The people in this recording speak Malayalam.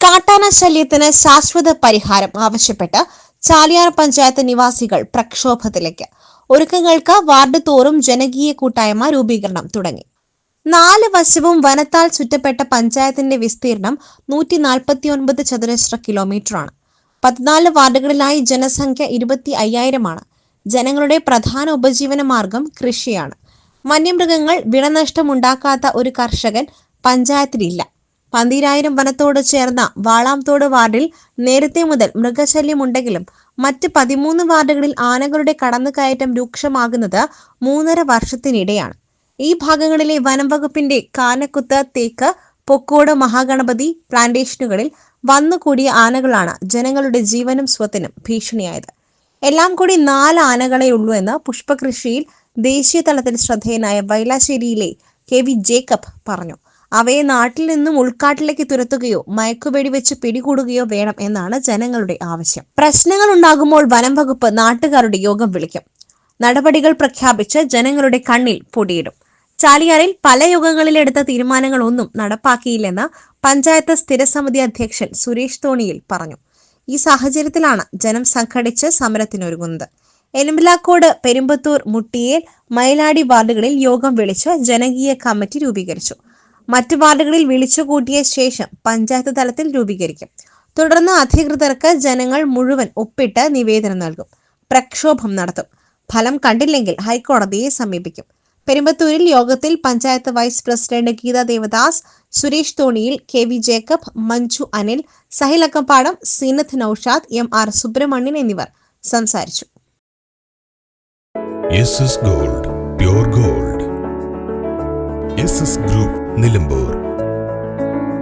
കാട്ടാന ശല്യത്തിന് ശാശ്വത പരിഹാരം ആവശ്യപ്പെട്ട് ചാലിയാർ പഞ്ചായത്ത് നിവാസികൾ പ്രക്ഷോഭത്തിലേക്ക്. ഒരുക്കങ്ങൾക്ക് വാർഡ് തോറും ജനകീയ കൂട്ടായ്മ രൂപീകരണം തുടങ്ങി. നാല് വശവും വനത്താൽ ചുറ്റപ്പെട്ട പഞ്ചായത്തിന്റെ വിസ്തീർണം നൂറ്റി ഒൻപത് ചതുരശ്ര കിലോമീറ്ററാണ്. പതിനാല് വാർഡുകളിലായി ജനസംഖ്യ ഇരുപത്തി അയ്യായിരമാണ് ജനങ്ങളുടെ പ്രധാന ഉപജീവന മാർഗം കൃഷിയാണ്. വന്യമൃഗങ്ങൾ വിളനഷ്ടമുണ്ടാക്കാത്ത ഒരു കർഷകൻ പഞ്ചായത്തിലില്ല. പന്തീരായിരം വനത്തോട് ചേർന്ന വാളാംതോട് വാർഡിൽ നേരത്തെ മുതൽ മൃഗശല്യമുണ്ടെങ്കിലും മറ്റ് പതിമൂന്ന് വാർഡുകളിൽ ആനകളുടെ കടന്നുകയറ്റം രൂക്ഷമാകുന്നത് മൂന്നര വർഷത്തിനിടെയാണ്. ഈ ഭാഗങ്ങളിലെ വനം വകുപ്പിന്റെ കാനക്കുത്ത് തേക്ക് പൊക്കോട് മഹാഗണപതി പ്ലാന്റേഷനുകളിൽ വന്നുകൂടിയ ആനകളാണ് ജനങ്ങളുടെ ജീവനും സ്വത്തിനും ഭീഷണിയായത്. എല്ലാം കൂടി നാല് ആനകളെ ഉള്ളൂ എന്ന് പുഷ്പകൃഷിയിൽ ദേശീയ തലത്തിൽ ശ്രദ്ധേയനായ വൈലാശ്ശേരിയിലെ കെ വി ജേക്കബ് പറഞ്ഞു. അവയെ നാട്ടിൽ നിന്നും ഉൾക്കാട്ടിലേക്ക് തുരത്തുകയോ മയക്കുവെടി വെച്ച് പിടികൂടുകയോ വേണം എന്നാണ് ജനങ്ങളുടെ ആവശ്യം. പ്രശ്നങ്ങൾ ഉണ്ടാകുമ്പോൾ വനം വകുപ്പ് നാട്ടുകാരുടെ യോഗം വിളിക്കും. നടപടികൾ പ്രഖ്യാപിച്ച് ജനങ്ങളുടെ കണ്ണിൽ പൊടിയിടും. ചാലിയാറിൽ പല യോഗങ്ങളിലെടുത്ത തീരുമാനങ്ങളൊന്നും നടപ്പാക്കിയില്ലെന്ന് പഞ്ചായത്ത് സ്ഥിരസമിതി അധ്യക്ഷൻ സുരേഷ് തോണിയിൽ പറഞ്ഞു. ഈ സാഹചര്യത്തിലാണ് ജനം സംഘടിച്ച് സമരത്തിനൊരുങ്ങുന്നത്. എലുമ്പിലാക്കോട് പെരുമ്പത്തൂർ മുട്ടിയേൽ മയിലാടി വാർഡുകളിൽ യോഗം വിളിച്ച് ജനകീയ കമ്മിറ്റി രൂപീകരിച്ചു. മറ്റ് വാർഡുകളിൽ വിളിച്ചുകൂട്ടിയ ശേഷം പഞ്ചായത്ത് തലത്തിൽ രൂപീകരിക്കും. തുടർന്ന് അധികൃതർക്ക് ജനങ്ങൾ മുഴുവൻ ഒപ്പിട്ട് നിവേദനം നൽകും. പ്രക്ഷോഭം നടത്തും. ഫലം കണ്ടില്ലെങ്കിൽ ഹൈക്കോടതിയെ സമീപിക്കും. പെരുമ്പത്തൂരിൽ യോഗത്തിൽ പഞ്ചായത്ത് വൈസ് പ്രസിഡന്റ് ഗീത ദേവദാസ് സുരേഷ് തോണിയിൽ K V Jacob Manju Anil Sahil Akkappadam Seenath Noushad M R Subrahmanian എന്നിവർ സംസാരിച്ചു. Gold gold. ഗ്രൂപ്പ് നിലമ്പൂർ.